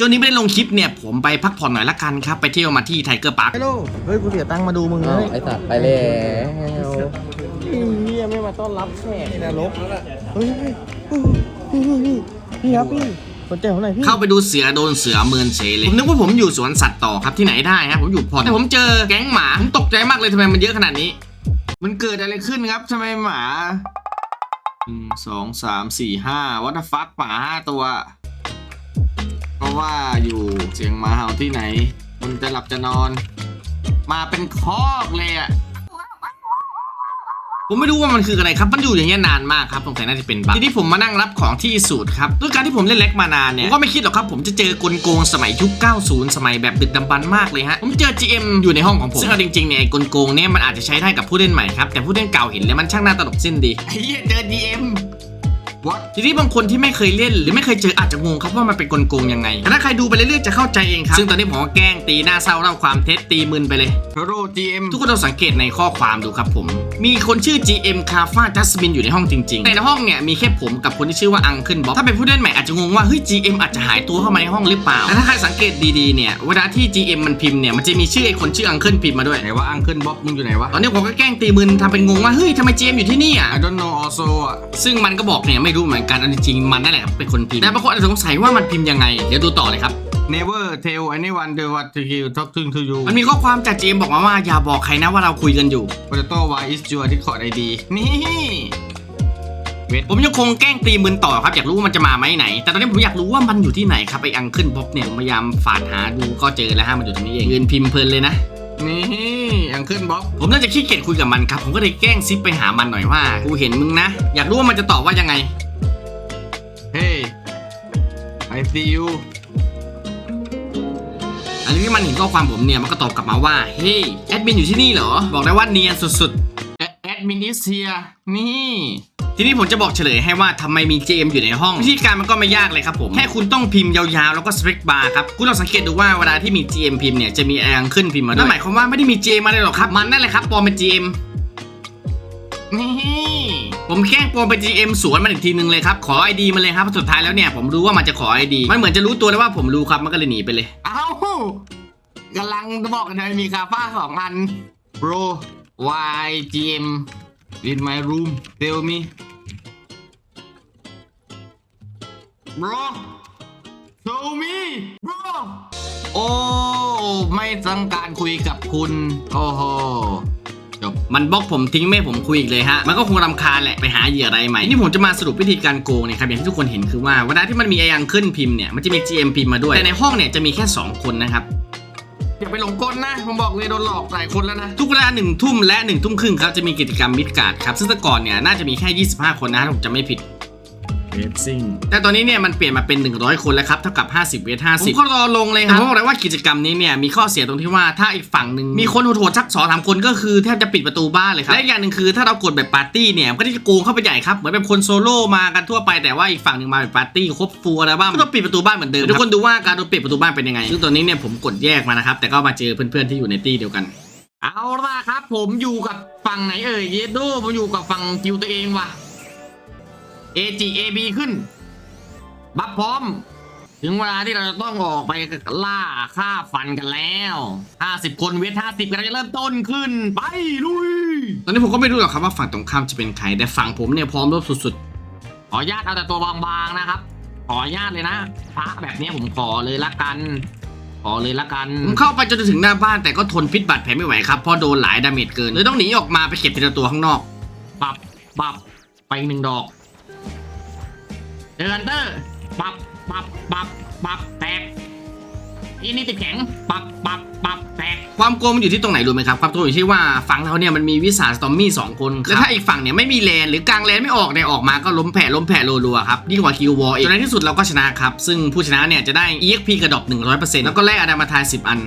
ช่วงนี้ไม่ได้ลงคลิปเนี่ย ผมไปพักผ่อนหน่อยละกันครับ ไปเที่ยวมาที่ไทเกอร์พาร์คฮัลโหลเฮ้ยกูเสียตังค์มาดูมึงเลอ้าวยไอสัตว์ไปแล้วเฮียไม่มาต้อนรับแขกในนรกเฮ้ยเฮ้ยเฮ้ยพี่พี่พี่พี่ครับพี่สนใจผมหน่อยพี่เข้าไปดูเสือโดนเสือเมินเฉยเลยผมนึกว่าผมอยู่สวนสัตว์ต่อครับที่ไหนได้ฮะผมอยู่พอร์ตแต่ผมเจอแก๊งหมาผมตกใจมากเลยทำไมมันเยอะขนาดนี้ มันเกิดอะไรขึ้นครับทำไมหมาหนึ่งสองสามสี่ห้าวัตฟักหมาห้าตัว เพราะว่าอยู่เสียงหมาเห่าที่ไหน มันจะหลับจะนอน มาเป็นคอกเลยอะผมไม่รู้ว่ามันคืออะไรครับ มันอยู่อย่างเงี้ยนานมากครับสงสัยน่าจะเป็นบั๊กทีนี้ผมมานั่งรับของที่สูตรครับด้วยการที่ผมเล่นเล็กมานานเนี่ยผมก็ไม่คิดหรอกครับ ผมจะเจอกลโกงสมัยยุค 90 สมัยแบบดึกดำบรรมากเลยฮะ ผมเจอ GM อยู่ในห้องของผม ซึ่งเอาจริงๆเนี่ยไอ้กลโกงเนี่ยมันอาจจะใช้ได้กับผู้เล่นใหม่ครับ แต่ผู้เล่นเก่าเห็นแล้วมันช่างน่าตลกสิ้นดีไอ้เหี้ยเจอ GM วทีนี้บางคนที่ไม่เคยเล่น หรือไม่เคยเจออาจจะงงครับว่ามันเป็นกลโกงยังไงแต่ถ้าใครดูไปเรื่อยๆจะเข้าใจเองครับซึ่งตอนนี้ผมก็แกล้งตีหน้าเศร้าเล่าความเท็จตีมึนไปเลยโร GM ทุกคนต้องสังเกตในข้อความดูครับผม มีคนชื่อ GM คาฟ้าจัสมินอยู่ในห้องจริงๆแต่ในห้องเนี่ยมีแค่ผมกับคนที่ชื่อว่าอังเคิลบ๊อบถ้าเป็นผู้เล่นใหม่อาจจะงงว่าเฮ้ย GM อาจจะหายตัวเข้ามาในห้องหรือเปล่าแต่ถ้าใครสังเกตดีๆเนี่ยเวลาที่ GM มันพิมพ์เนี่ยมันจะมีชื่อไอ้คนชื่ออังเคิลพิมพ์มาด้วยไหนว่าอังเคิลบ๊อบมึงอยู่ไหนวะตอนนี้ผมก็แกล้งตีมึนทำเป็นงงว่าเฮ้ยทำไม GM อยู่ที่นี่อะ I don't know also อะซึ่งมันก็บอกเนี่ยไม่รู้เหมือนกันอันจริงๆมันนั่นแหละครับเป็นคนพิมพ์แต่บางคนอาจจะสงสัยว่ามันพิมพ์ยังไง เดี๋ยวดูต่อเลยครับ Never tell anyone the what to you talking to you มันมีข้อความจากเจมบอกมาว่าอย่าบอกใครนะว่าเราคุยกันอยู่ Potato why is your Discord ID นี่เวทผมยังคงแกล้งตีมืนต่อครับอยากรู้ว่ามันจะมาไหมไหน แต่ตอนนี้ผมอยากรู้ว่ามันอยู่ที่ไหนครับไออังเคิลบ๊อบเนี่ยผมพยายามฝานหาดูก็เจอแล้วฮะมันอยู่ตรงนี้เองยืนพิมพ์เพลินเลยนะ นี่ อังเคิลบ๊อบผมน่าจะขี้เกียจคุยกับมันครับผมก็เลยแกล้งซิปไปหามันหน่อยว่า กูเห็นมึงนะ อยากรู้ว่ามันจะตอบว่ายังไง เฮ้ I see you อันนี้ที่มันเห็นข้อความผมเนี่ยมันก็ตอบกลับมาว่า เฮ้ยแอดมินอยู่ที่นี่เหรอ บอกได้ว่าเนียนสุดๆ แอดมิน is here นี่ทีนี้ผมจะบอกเฉลยให้ว่าทำไมมี JM อยู่ในห้อง วิธีการมันก็ไม่ยากเลยครับผม แค่คุณต้องพิมพ์ยาวๆ แล้วก็สเปคบาร์ครับ คุณลองสังเกตดูว่าเวลาที่มี GM พิมพ์เนี่ย จะมีแองขึ้นพิมพ์มาด้วยนั่นหมายความว่าไม่ได้มี JM มาเลยหรอกครับ มันนั่นแหละครับปลอมเป็น GM นี่ผมแกล้งปลอมเป็น GM สวนมันอีกทีนึงเลยครับ ขอ ID มาเลยครับสุดท้ายแล้วเนี่ยผมรู้ว่ามันจะขอ ID มันเหมือนจะรู้ตัวแล้วว่าผมรู้ครับมันก็เลยหนีไปเลย เอ้ากำลังบอกกันเลยมีคาฟ้าสองอัน bro why GM in my room tell me bro show me bro โอ้ ไม่ต้องการคุยกับคุณ โอ้โหจบมันบล็อกผมทิ้งไม่ให้ผมคุยอีกเลยฮะ มันก็คงรำคาญแหละไปหาเหยื่ออะไรใหม่ นี่ผมจะมาสรุปวิธีการโกงเนี่ยครับอย่างที่ทุกคนเห็นคือว่าเวลาที่มันมีไอยังขึ้นพิมพ์เนี่ยมันจะมี GM พิมพ์มาด้วย แต่ในห้องเนี่ยจะมีแค่ 2 คนนะครับ อย่าไปหลงกลนะ ผมบอกเลยโดนหลอกหลายคนแล้วนะ ทุกเวลาหนึ่งทุ่มและหนึ่งทุ่มครึ่งครับจะมีกิจกรรมมิดการ์ดครับ ซึ่งแต่ก่อนเนี่ยน่าจะมีแค่ 25 คนนะถ้าผมจะไม่ผิด เวทซิงแต่ตอนนี้เนี่ยมันเปลี่ยนมาเป็น 100 คนแล้วครับเท่ากับ 50 เวท50ผมก็รอลงเลยครับผมบอกเลยว่ากิจกรรมนี้เนี่ยมีข้อเสียตรงที่ว่าถ้าอีกฝั่งหนึ่งมีคนโหดๆสักสองสามคนก็คือแทบจะปิดประตูบ้านเลยครับและอีกอย่างหนึ่งคือถ้าเรากดแบบปาร์ตี้เนี่ยมันก็จะโกงเข้าไปใหญ่ครับเหมือนแบบคนโซโล่มากันทั่วไปแต่ว่าอีกฝั่งหนึ่งมาแบบปาร์ตี้ครบฟูลอะไรบ้างก็ต้องปิดประตูบ้านเหมือนเดิมทุกคนดูว่าการโดนปิดประตูบ้านเป็นยังไงซึ่งตอนนี้เนี่ยผมกดแยกมานะครับแต่ก็มาเจอเพื่อนๆที่อยู่ในตี้เดียวกันเอาล่ะครับ ผมอยู่กับฝั่งไหนเอ่ยเยโดผมอยู่กับฝั่งคิวตัวเองว่ะ AG AB ขึ้น บัฟพร้อม ถึงเวลาที่เราจะต้องออกไปล่าฆ่าฟันกันแล้ว 50 คนเวท50กันจะเริ่มต้นขึ้น ไปลุย ตอนนี้ผมก็ไม่รู้หรอกครับว่าฝั่งตรงข้ามจะเป็นใคร แต่ฝั่งผมเนี่ยพร้อมรบสุดๆ ขออนุญาตเอาแต่ตัวบางๆนะครับ ขออนุญาตเลยนะพระแบบนี้ผมขอเลยละกัน ขอเลยละกัน ผมเข้าไปจนถึงหน้าบ้านแต่ก็ทนพิษบาดแผลไม่ไหวครับเพราะโดนหลายดาเมจเกินเลยต้องหนีออกมาไปเก็บทีละตัวข้างนอก ปับปับไปอีกหนึ่งดอก เจอฮันเตอร์ปับปับปับปับแตกอีนี่ติดแข็งปับปับปับแตกความโกงมันอยู่ที่ตรงไหนรู้ไหมครับความโกงอยู่ที่ว่าฝั่งเราเนี่ยมันมีวิสาสตอมมี่สองคนและถ้าอีกฝั่งเนี่ยไม่มีแลนหรือกลางแลนไม่ออกเนี่ยออกมาก็ล้มแผ่ล้มแผ่รัวๆครับยิ่งกว่าคิววอลเองจนในที่สุดเราก็ชนะครับซึ่งผู้ชนะเนี่ยจะได้ EXP กระดอบ100%แล้วก็แลกอะดามาทาย10 อัน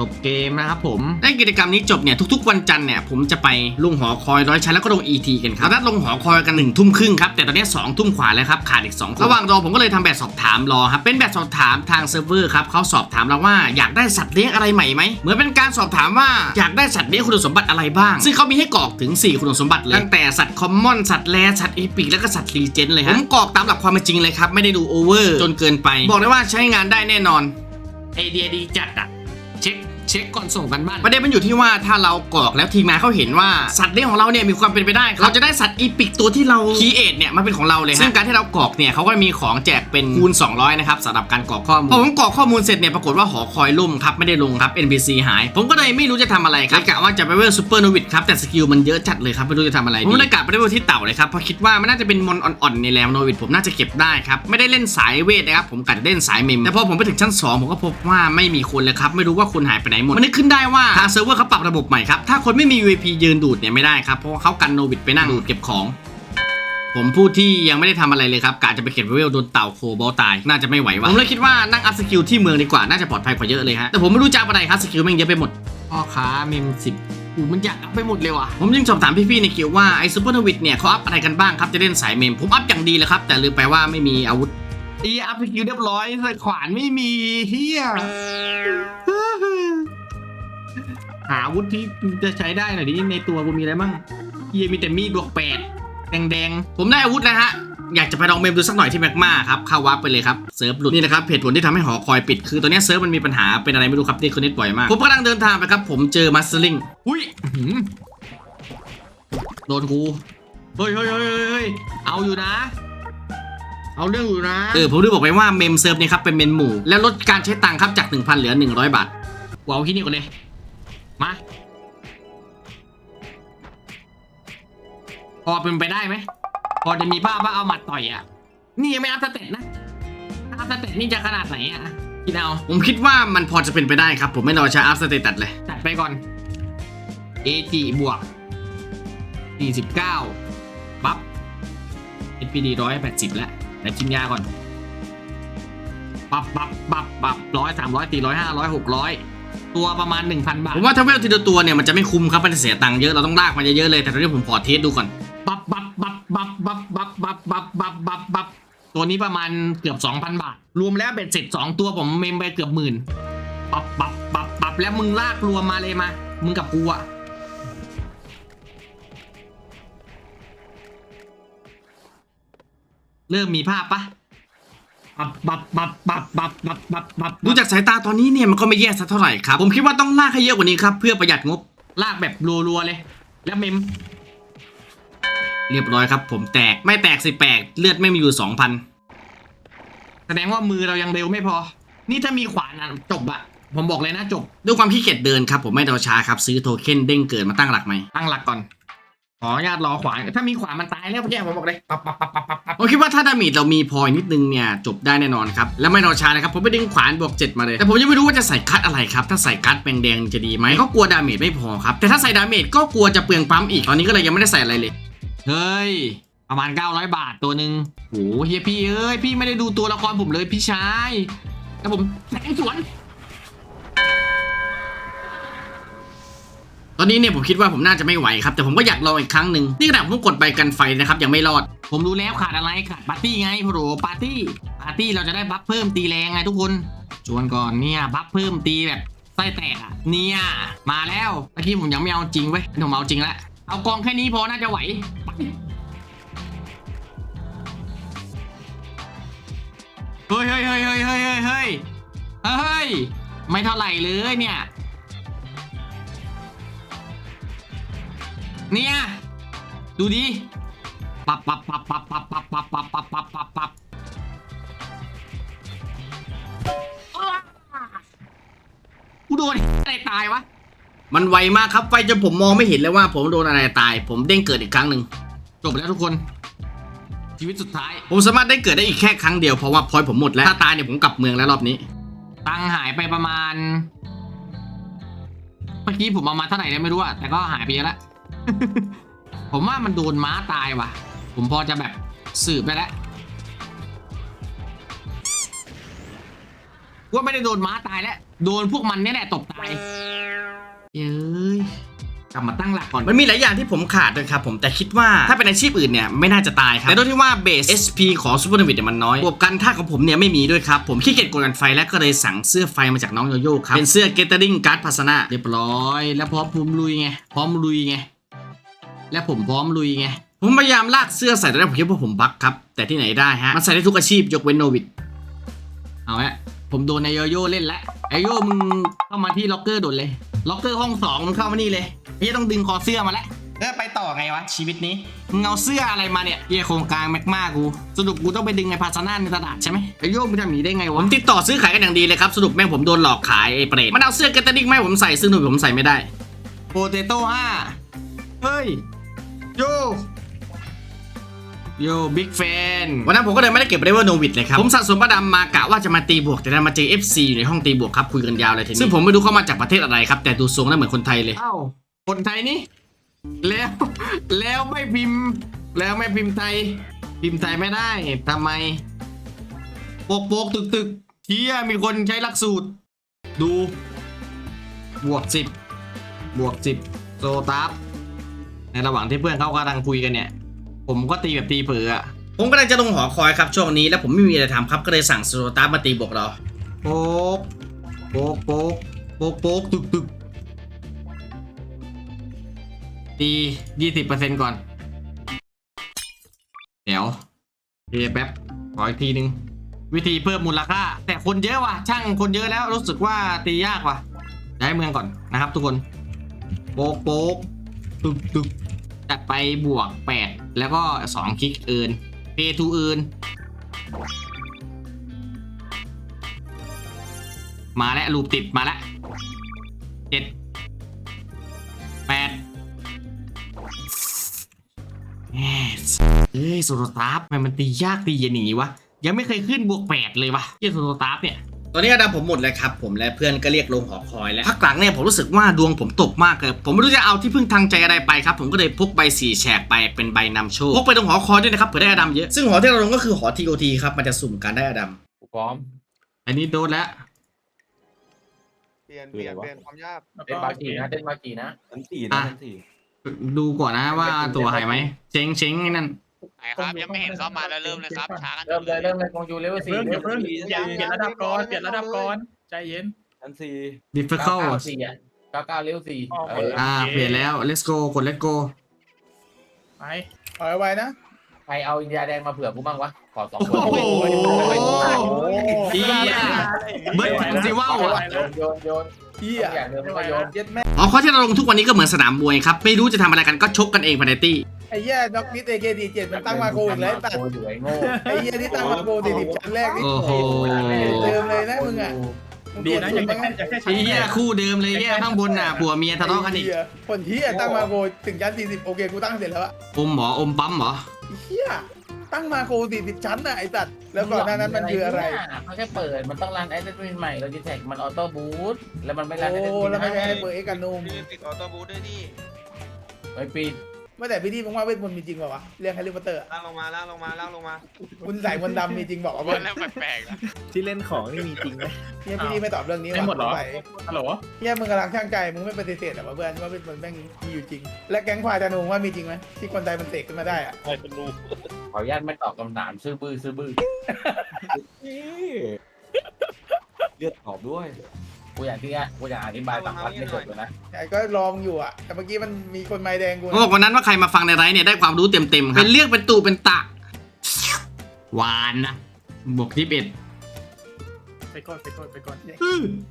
จบเกมนะครับผมได้กิจกรรมนี้จบเนี่ยทุกๆ วันจันทร์เนี่ยผมจะไปลงหอคอยร้อยชั้นแล้วก็ลง ET กันครับเรานัดลงหอคอยกันหนึ่งทุ่มครึ่งครับแต่ตอนนี้สองทุ่มขวาแล้วครับขาดอีกสองคนระหว่างรอผมก็เลยทำแบบสอบถามรอครับเป็นแบบสอบถามทางเซิร์ฟเวอร์ครับเขาสอบถามเราว่าอยากได้สัตว์เลี้ยงอะไรใหม่ไหมเหมือนเป็นการสอบถามว่าอยากได้สัตว์เลี้ยงคุณสมบัติอะไรบ้าง ซึ่งเขามีให้กรอกถึง 4 คุณสมบัติเลยตั้งแต่สัตว์คอมมอนสัตว์แรสัตว์อีพิกแล้วก็สัตว์รีเจนเลยฮะผมกรอกตามหลักความเป็นจริงเลยครับไม่ได้ดูโอเวอร์จนเกินไป บอกเลยว่าใช้งานได้แน่นอนไอเดียดีจัดอะ เช็คเช็คก่อนส่งกันบ้านประเด็นมันอยู่ที่ว่าถ้าเรากรอกแล้วทีมงานเขาเห็นว่าสัตว์เลี้ยงของเราเนี่ยมีความเป็นไปได้เราจะได้สัตว์อีพิกตัวที่เราคีเอทเนี่ยมันเป็นของเราเลยฮะซึ่งการที่เรากรอกเนี่ยเขาก็มีของแจกเป็นคูณ 200 นะครับสำหรับการกรอกข้อมูลพอผมกรอกข้อมูลเสร็จเนี่ยปรากฏว่าหอคอยล่มครับไม่ได้ลงครับ NPC หาย ผมก็เลยไม่รู้จะทำอะไรครับกะว่าจะไปเวลซูเปอร์โนวิดครับแต่สกิลมันเยอะจัดเลยครับไม่รู้จะทำอะไรผมเลยกะไปเวลที่เต่าเลยครับเพราะคิดว่ามันน่าจะเป็นมอนอ่อนๆในแรมโนวิดผมน่าจะเก็บได้ครับไม่ได้เล่นสายเวทนะครับผมกะจะเล่นสายเมมแต่พอผมไปถึงชั้นสองผมก็พบว่าไม่มีคนเลยครับไม่รู้ว่าคนหายไปไหนหมด มันนึกขึ้นได้ว่าทางเซิร์ฟเวอร์เขาปรับระบบใหม่ครับ ถ้าคนไม่มี UAP ยืนดูดเนี่ยไม่ได้ครับ เพราะว่าเขากันโนวิดไปนั่งดูดเก็บของ ผมพูดที่ยังไม่ได้ทำอะไรเลยครับกะจะไปเก็บเวลโดนเต่าโคบอลตาย น่าจะไม่ไหววะผมเลยคิดว่านั่งอัพสกิลที่เมืองดีกว่า น่าจะปลอดภัยกว่าเยอะเลยฮะ แต่ผมไม่รู้จะเอาอะไรครับสกิลแม่งเยอะไปหมดพ่อค้าเมมสิบอูมันอยากเอาไปหมดเลยว่ะ ผมจึงสอบถามพี่ๆในกิลด์ว่าไอ้ซูเปอร์โนวิดเนี่ยเขาอัพอะไรกันบ้างครับจะเล่นสายเมม ผมอัพอย่างดีเลยครับ แต่ลืมไปว่าไม่มีอาวุธอีอัพสกิลเรียบร้อยแต่ขวานไม่มีเฮีย หาอาวุธที่จะใช้ได้หน่อยดิในตัวกูมีอะไรบ้างเฮียมีแต่มีดบวกแปดแดงๆ ผมได้อาวุธแล้วฮะ อยากจะไปลองเมมดูสักหน่อยที่แมกมาครับ เข้าวับไปเลยครับ เซิร์ฟหลุด นี่นะครับเหตุผลที่ทำให้หอคอยปิด คือตอนนี้เซิร์ฟมันมีปัญหาเป็นอะไรไม่รู้ครับที่คนนิดบ่อยมาก ผมกำลังเดินทางไปครับ ผมเจอมัสลิงอุ้ยโดนกูเฮ้ยเฮ้ยเฮ้ยเอาอยู่นะเอาเรื่องอยู่นะ เออ ผมได้บอกไปว่าเมมเซิร์ฟเนี่ยครับเป็นเมนหมู่ และลดการใช้ตังค์ครับจาก 1,000 เหลือ 100 บาทกูเอาที่นี่ก่อนเลย มาพอเป็นไปได้ไหมพอจะมีภาพว่าเอาหมัดต่อยอะ นี่ยังไม่อัพสเตตนะอัพสเตตนี่จะขนาดไหนอะคิดเอาผมคิดว่ามันพอจะเป็นไปได้ครับ ผมไม่รอใช้อัพสเตตัสเลยจัดไปก่อน AG บวก49บัฟ SPD 180 แล้วแต่กินยาก่อนบัฟบัฟบัฟบัฟร้อยสามร้อยสี่ร้อยห้าร้อยหกร้อย ตัวประมาณ 1,000 บาท ผมว่าถ้าเวลทีละตัวเนี่ยมันจะไม่คุ้มครับมันจะเสียตังค์เยอะเราต้องลากมันเยอะๆเลย แต่ตอนนี้ผมขอเทสดูก่อนบัฟบัฟบัฟบัฟบัฟบัฟบัฟบัฟบัฟบัฟบัฟตัวนี้ประมาณเกือบ 2,000 บาท รวมแล้วเบ็ดเสร็จ 2 ตัวผมเมมไปเกือบหมื่นบัฟบัฟบัฟบัฟแล้วมึงลากรวมมาเลยมา มึงกับกูอะเริ่มมีภาพปะ บัฟบัฟบัฟบัฟบัฟบัฟบัฟบัฟดูจากสายตาตอนนี้เนี่ยมันก็ไม่แย่สักเท่าไหร่ครับ ผมคิดว่าต้องลากให้เยอะกว่านี้ครับ เพื่อประหยัดงบลากแบบรัวๆเลย แล้วเมม เรียบร้อยครับ ผมแตกไม่แตกสิแปลกเลือดไม่มีอยู่2,000แสดงว่ามือเรายังเร็วไม่พอ นี่ถ้ามีขวานอะจบอะผมบอกเลยนะจบ ด้วยความขี้เกียจเดินครับผมไม่รอช้าครับซื้อโทเค็นเด้งเกิดมาตั้งหลักใหมตั้งหลักก่อน ขออนุญาตรอขวานถ้ามีขวานมันตายแล้วพี่ผมบอกเลยปับปับปับปับปับปับผมคิดว่าถ้าดาเมจเรามีพออีกนิดนึงเนี่ยจบได้แน่นอนครับ แล้วไม่รอช้านะครับผมไปดึงขวานบวก7มาเลย แต่ผมยังไม่รู้ว่าจะใส่คัดอะไรครับ ถ้าใส่คัดแดงๆจะดีไหมก็กลัวดาเมจไม่พอครับ แต่ถ้าใส่ดาเมจก็กลัวจะเปลืองปั๊มอีก ตอนนี้ก็เลยยังไม่ได้ใส่อะไรเลย เฮ้ย ประมาณ 900 บาทตัวหนึ่งโหเฮียพี่เอ้ยพี่ไม่ได้ดูตัวละครผมเลยพี่ชายแล้วผมแทงสวน ตอนนี้เนี่ยผมคิดว่าผมน่าจะไม่ไหวครับ แต่ผมก็อยากลองอีกครั้งหนึ่งนี่กระดับผมกดไปกันไฟนะครับยังไม่รอด ผมรู้แล้วขาดอะไรขาดปาร์ตี้ไงพโหรปาร์ตี้ปาร์ตี้เราจะได้บัฟเพิ่มตีแรงไงทุกคนชวนก่อนเนี่ยบัฟเพิ่มตีแบบไส้แตกอะเนี่ยมาแล้วเมื่อกี้ผมยังไม่เอาจริงเว้ยผมเอาจริงละเอากองแค่นี้พอน่าจะไหวเฮ้ยเฮ้ยเฮ้ยเฮ้ยเฮ้ยเฮ้ยไม่เท่าไหร่เลยเนี่ย เนี่ยดูดิปับปับปับปับปับปับปับปับปับปับปับปับกูโดนอะไรตายวะ มันไวมากครับไฟจนผมมองไม่เห็นเลยว่า ผมโดนอะไรตาย ผมเด้งเกิดอีกครั้งหนึ่งจบแล้วทุกคน ชีวิตสุดท้าย ผมสามารถได้เกิดได้อีกแค่ครั้งเดียวเพราะว่าพอยผมหมดแล้วถ้าตายเนี่ยผมกลับเมืองแล้วรอบนี้ ตังหายไปประมาณ เมื่อกี้ผมเอามาเท่าไหร่เนี่ยไม่รู้อะแต่ก็หายไปเยอะแล้ว ผมว่ามันโดนม้าตายว่ะ ผมพอจะแบบสืบไปแล้วว่าไม่ได้โดนม้าตายแล้ว โดนพวกมันเนี่ยแหละตบตายเย้ยกลับมาตั้งหลักก่อน มันมีหลายอย่างที่ผมขาดด้วยครับผมแต่คิดว่าถ้าเป็นอาชีพอื่นเนี่ยไม่น่าจะตายครับ แต่ด้วยที่ว่าเบส SP ของซูเปอร์นวิดเนี่ยมันน้อยบวกกันท่าของผมเนี่ยไม่มีด้วยครับ ผมขี้เกียจกดกันไฟแล้วก็เลยสั่งเสื้อไฟมาจากน้องโยโย่ครับ เป็นเสื้อ Gathering Guard p a s a n a เรียบร้อย แล้วพร้อมภูมิลุยไงพร้อมลุยไง และผมพร้อมลุยไง ผมพยายามลากเสื้อใส่ตอนแรกผมคิดว่าผมบักครับ แต่ที่ไหนได้ฮะ มันใส่ได้ทุกอาชีพยกเว้นโนวิดเอาฮะผมโดนไอโยโย่เล่นแล้วไอโยมึงเข้ามาที่ล็อกเกอร์โดดเลย ล็อกเกอร์ห้องสองมึงเข้ามานี่เลยพี่ต้องดึงคอเสื้อมาแล้วแล้วไปต่อไงวะ ชีวิตนี้มึงเอาเสื้ออะไรมาเนี่ยเฮียโครงกลารแมกมากูสรุปกูต้องไปดึงไอพาซาน่าในตลาดใช่ไหมไอโยมึงทำอย่างนี้ได้ไงวะมติดต่อซื้อขายกันอย่างดีเลยครับสรุปแม่งผมโดนหลอกขายไอ้เปรตมันเอาเสื้อ Gathering มาให้ผมใส่ซึ่งโนวิดผมใส่ไม่ได้โปเตโต้ห้าเฮ้ย โยโยบิ๊กแฟนวันนั้นผมก็เลยไม่ได้เก็บเรเวอร์โนวิดเลยครับ ผมสะสมประดำมากะว่าจะมาตีบวก แต่ดันมาเจอ FC อยู่ในห้องตีบวกครับ คุยกันยาวเลยทีนี้ซึ่งผมไม่รู้เขามาจากประเทศอะไรครับ แต่ดูทรงแล้วเหมือนคนไทยเลยเอ้าคนไทยนี่ แล้วแล้วไม่พิมพ์ แล้วไม่พิมพ์ไทย พิมพ์ไทยไม่ได้ทำไมโปกโปกตึกตึกเที่ยมีคนใช้หลักสูตร ดู บวกสิบบวกสิบโซตัส ในระหว่างที่เพื่อนเขากำลังคุยกันเนี่ย ผมก็ตีแบบตีเผืออะผมกำลังจะลงหอคอยครับช่วงนี้แล้วผมไม่มีอะไรทำครับก็เลยสั่งสโตตาร์มาตีบวกเราโป๊กโป๊กโป๊กโป๊กโป๊กตึกตึกตียี่สิบเปอร์เซ็นต์ก่อน เดี๋ยวเดี๋ยวแป๊บขออีกทีนึง วิธีเพิ่มมูลค่า แต่คนเยอะว่ะ ช่างคนเยอะแล้วรู้สึกว่าตียากว่ะย้ายเมืองก่อนนะครับทุกคน โป๊กโป๊ก ตึกตึกจัดไปบวก 8 แล้วก็ 2 คลิกเอินเพทูเอินมาแล้วลูปติดมาแล้วเจ็ดแปดเอ้ยโซโลตาฟทำไมมันตียากตีเย็นอย่างงี้วะ ยังไม่เคยขึ้นบวกแปดเลยวะที่โซโลตาฟเนี่ย ตอนนี้อดำผมหมดแล้วครับ ผมและเพื่อนก็เรียกลงหอคอยแล้วพักหลังเนี่ยผมรู้สึกว่าดวงผมตกมากเลยผมไม่รู้จะเอาที่พึ่งทางใจอะไรไปครับ ผมก็เลยพกใบสีแฉกไปเป็นใบนำโชคพกไปตรงหอคอยด้วยนะครับเผื่อได้อดำเยอะซึ่งหอที่เราลงก็คือหอ TOT ครับมันจะสุ่มการได้อดำกูพร้อม อันนี้โดนแล้วเปลี่ยนเปลี่ยนเปลี่ยนความยากเล่นบากีนะเล่นบากีนะชั้นสี่อะนะชั้นสี่ดูก่อนนะว่าตัวหายไหมเช้งเช้งไอ้นั่น ไหนครับยังไม่เห็นเข้ามาแล้วเริ่มเลยครับช้ากันเริ่มเลยเริ่มเลยกองยูเลเวลสี่เพิ่งเลเพิ่งสี่เปลี่ยนเปลี่ยนระดับก่อนเปลี่ยนระดับก่อนใจเย็นชั้นสี่ difficult เก้าเก้าสี่อะเก้าเก้าเลเวลสี่เอออ่าเปลี่ยนแล้ว let's go กด let's go ไปถอยไว้นะใครเอาอินเดียแดงมาเผื่อกูบ้างวะขอสองขวดโอ้โหเฮียเบิร์ดทำสิว่าวอะโยนโยนโยนเฮียอย่างเดิมก็โยนเย็ดแม่หอคอยที่เราลงทุกวันนี้ก็เหมือนสนามมวยครับ ไม่รู้จะทำอะไรกันก็ชกกันเองภายในตี้ ไอ้เหี้ยด็อกนิดเอเกดีเจ็ดมันตั้งมาโกอีกแล้วไอ้ตัดโอ้ยอยู่ไอ้โง่ไอ้เหี้ยที่ตั้งมาโกสี่สิบชั้นแรกนี่โอ้โหเดิมเลยนะมึงอะดีนะยังแค่ยังแค่ไอ้เฮียคู่เดิมเลยเฮียข้างบนน่ะผัวเมียทะเลาะกันอีกคนเฮียตั้งมาโกถึงชั้นสี่สิบโอเคกูตั้งเสร็จแล้วอะอมหมออมปั๊มเหรอเฮียตั้งมาโกสี่สิบชั้นน่ะไอ้ตัดแล้วก่อนหน้านั้นมันคืออะไรเขาแค่เปิดมันต้องรันแอดเดมินใหม่เราจะแท็กมันออโต้บูทแล้วมันไม่รันแอดเดโอ้มินแล้วไม่ได้ให้เปิดเอ็กกันนูมติดออโต้บูทด้วยนี่ไอ้ปีด ไม่แต่พี่ที่มึงว่าเวทมนต์มีจริงเปล่าวะเรียกแฮร์รี่พอตเตอร์อะล่างลงมาล่างลงมาล่างลงมาคุณใส่มนต์ดำมีจริงบอกว่าเพื่อนเริ่มแปลกๆแล้วที่เล่นของนี่มีจริงไหม เฮียพี่ที่ไม่ตอบเรื่องนี้ไม่หมดเหรอใส่ฮัลโหลเฮียมึงกำลังช่างใจมึงไม่ปฏิเสธหรอวะเพื่อนว่าเป็นคนแม่งมีอยู่จริง และแก๊งควายธนูว่ามีจริงไหมที่คนใดมันเสกขึ้นมาได้อะขออนุญาตไม่ตอบคำถามซื่อบื้อซื่อบื้อเลือดออกด้วย กูอยากที่อะกูอยากอธิบายสัมพันธ์ไม่จบเลยนะไอ้ก็ลองอยู่อะ แต่เมื่อกี้มันมีคนไม้แดงกูเขาบอกวันนั้นว่าใครมาฟังในไลฟ์เนี่ยได้ความรู้เต็มๆครับเป็นเรื่องเป็นตูเป็นตะหวานนะบวกที่เอ็ดไปก่อนไปก่อนไปก่อน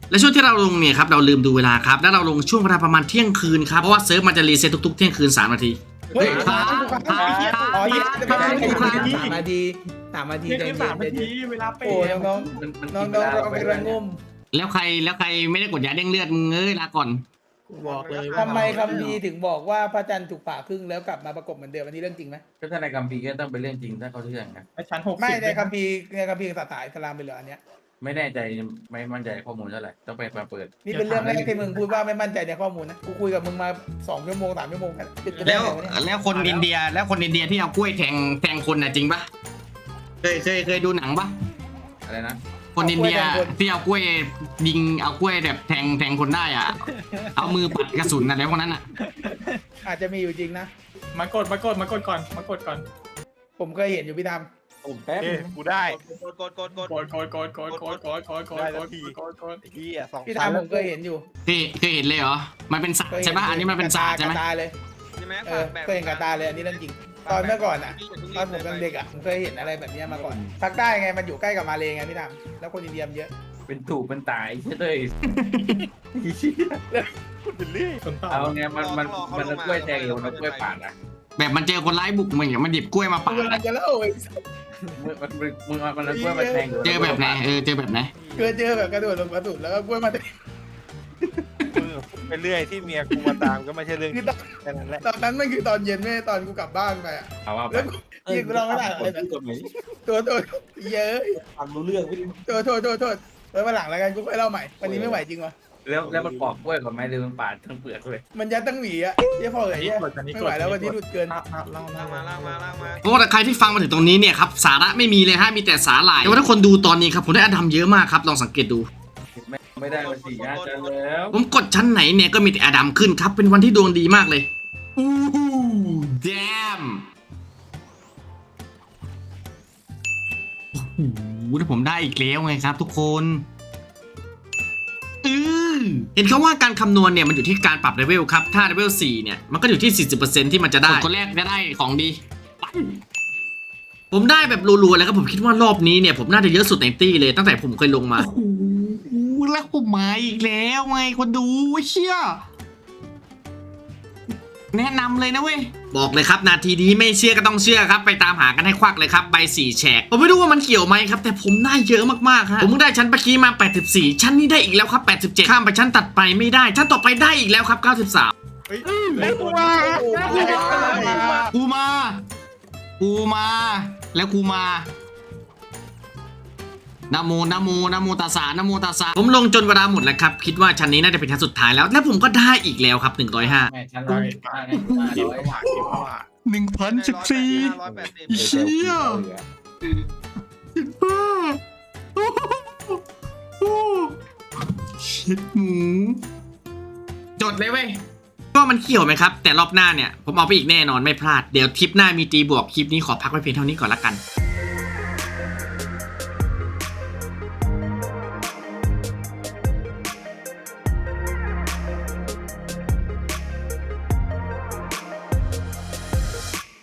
และช่วงที่เราลงเนี่ยครับเราลืมดูเวลาครับ แล้วเราลงช่วงเวลาประมาณเที่ยงคืนครับเพราะว่าเซิร์ฟมันจะรีเซ็ตทุกๆเที่ยงคืน3นาทีเฮ้ยค้างค้างอ๋อเฮียจะไม่ได้ค้างสามนาทีสามนาทีเที่ยงใจคืนเย็สานมนาทีเวลาเป๊โอ้ยะน้องมันมันๆน้องๆเรากำลังงม แล้วใครแล้วใครไม่ได้กดยาเด้งเลือดมึงเอ้ยลาก่อน กูบอกเลยว่าทำไมคำพีร์ถึงบอกว่าพระจันทร์ถูกผ่าครึ่งแล้วกลับมาประกบเหมือนเดิมอันนี้เรื่องจริงไหมก็ถ้าในกัมพีร์ก็ต้องเป็นเรื่องจริงถ้าเขาเชื่อกันไอ้ชั้นหกสิบไม่ในคัมภีร์ในคัมภีร์ศาสนาอิสลามเป็นเหรออันเนี้ยไม่แน่ใจไม่มั่นใจข้อมูลเท่าไหร่ต้องไปมาเปิดนี่เป็นเรื่องแรกที่มึงพูดว่าไม่มั่นใจในข้อมูลนะกูคุยกับมึงมาสองชั่วโมงสามชั่วโมงกันเป็นไปได้แล้วไงวะเนี่ยแล้วคนอินเดียแล้วคนอินเดียที่เอากล้วยแทงแทงคนน่ะจริงปะเคยเคยเคยดูหนังปะอะไรนะ คคนอินเดียที่เอากล้วยยิงเอากล้วยแบบแทงแทงคนได้อะ เอามือปัดกระสุนอะไรพวกนั้นอะ อาจจะมีอยู่จริงนะ มากดมากดมากดก่อนมากดก่อนผมเคยเห็นอยู่พี่ดผมแป๊บเอ้นึยงกูได้กดกดกดกดกดกดกดกดกดกดกดกดกดกดกดพี่อะสองำพี่พันดำผมเคยเห็นอยู่เคยเคยเห็นเลยเหรอ มันเป็นศาสตเคร์ยเห็ใช่ปะอันนี้มันเป็นศาสตร์ใช่ไหมกระตาเลย ใช่ไหมเออเคยเห็นกระตาเลยอันนี้เรื่องจริง ตอนเมื่อก่อนอะตอนผมเป็นเด็กอะผมเคยเห็นอะไรแบบเนี้ยมาก่อนภาคใต้ไงมันอยู่ใกล้กับมาเลไงพี่ดำแล้วคนอินเดียมันเยอะเป็นถูกเป็นตายใช่เลยเป็นเรื่อยคนเปล่าเอาไงมันมันมันเอากล้วยแทงอยู่มันเอากล้วยปาดอะแบบมันเจอคนร้ายบุกมึงอย่างมันหยิบกล้วยมาปากูดกำลัอะงจะเล่าไอ้สัสมึงมันมึงมึงเอามันเอากล้วยมาแทงอยู่เจอแบบไหนเออเจอแบบไหนเคยเจอแบบกระโดดลงกระสุนแล้วก็กล้วยมาเต็มมึง ไปเรื่อยที่เมียกูมาตามก็ไม่ใช่เรื่องคือตอนแค่นั้นแหละตอนนั้นมันคือตอนเย็นไม่ใช่ตอนกูกลับบ้านไปอะเอาว่าไปแล้วกูยิงกูร้องไม่ได้เลยนะพูดกับไหนตัวตัวเยอะฟังรู้เรื่องไม่โทษโทษโทษโทษไว้มาหลังแล้วกันกูค่อยเล่าใหม่วันนี้ไม่ไหวจริงวะแล้วแล้วมันปอกกล้วยกับไม้หรือมันปาดทั้งเปลือกเลย มันยัดตั้งหวีอะเยี่ยพอเลยอันนี้เยี่ยกดอันนี้ไม่กไหวดแล้ววันนี้หลุดเกินเล่าเล่าเล่าล่างมาล่างมาล่างมาเพราะว่าใครที่ฟังมาถึงตรงนี้เนี่ยครับสาระไม่มีเลยฮะมีแต่สาหร่ายแต่ว่าถ้าคนดูตอนนี้ครับผมได้อดัมเยอะมากครับลองสังเกตดู ไม่ไม่ได้มาสี่ห้าจันแล้วผมกดชั้นไหนเนี่ยก็มีแต่อดัมขึ้นครับ เป็นวันที่ดวงดีมากเลยอู้แจมโอ้โหถ้าผมได้อีกแล้วไงครับ ทุกคนอือเห็นเขาว่าการคำนวณเนี่ยมันอยู่ที่การปรับเลเวลครับ ถ้าเลเวล4เนี่ย มันก็อยู่ที่ 40%ที่มันจะได้คนแรกจะได้ของดีไปผมได้แบบรัวๆเลยครับผมคิดว่ารอบนี้เนี่ยผมน่าจะเยอะสุดในตี้เลยตั้งแต่ผมเคยลงมา โอ้โห แล้วผมมาอีกแล้วไงคนดูเชี่ยแนะนำเลยนะเว้ย บอกเลยครับนาทีนี้ไม่เชื่อก็ต้องเชื่อครับ ไปตามหากันให้ควักเลยครับใบสี่แฉกผมไม่รู้ว่ามันเกี่ยวไหมครับ แต่ผมได้เยอะมากๆฮะผมเพิ่งได้ชั้นปะกี้มา 84 ชั้นนี้ได้อีกแล้วครับ 87 ข้ามไปชั้นตัดไปไม่ได้ ชั้นต่อไปได้อีกแล้วครับ 93เฮ้ยกูมากูมากูมา แล้วกูมา นะโมนะโมนะโมตัสสะนะโมตัสสะผมลงจนเวลาหมดแล้วครับ คิดว่าชั้นนี้น่าจะเป็นชั้นสุดท้ายแล้ว และผมก็ได้อีกแล้วครับ 105 แม่ชั้นร้อยห้าร้อยผ่านผ่าน1,014ร้อยแปดสิบเชี่ยบ้าโอ้โหชิดหมูจดเลยเว้ยก็มันเขี่ยวไหมครับ แต่รอบหน้าเนี่ย ผมเอาไปอีกแน่นอนไม่พลาด เดี๋ยวทริปหน้ามีตีบวกคลิปนี้ขอพักไว้เพียงเท่านี้ก่อนละกัน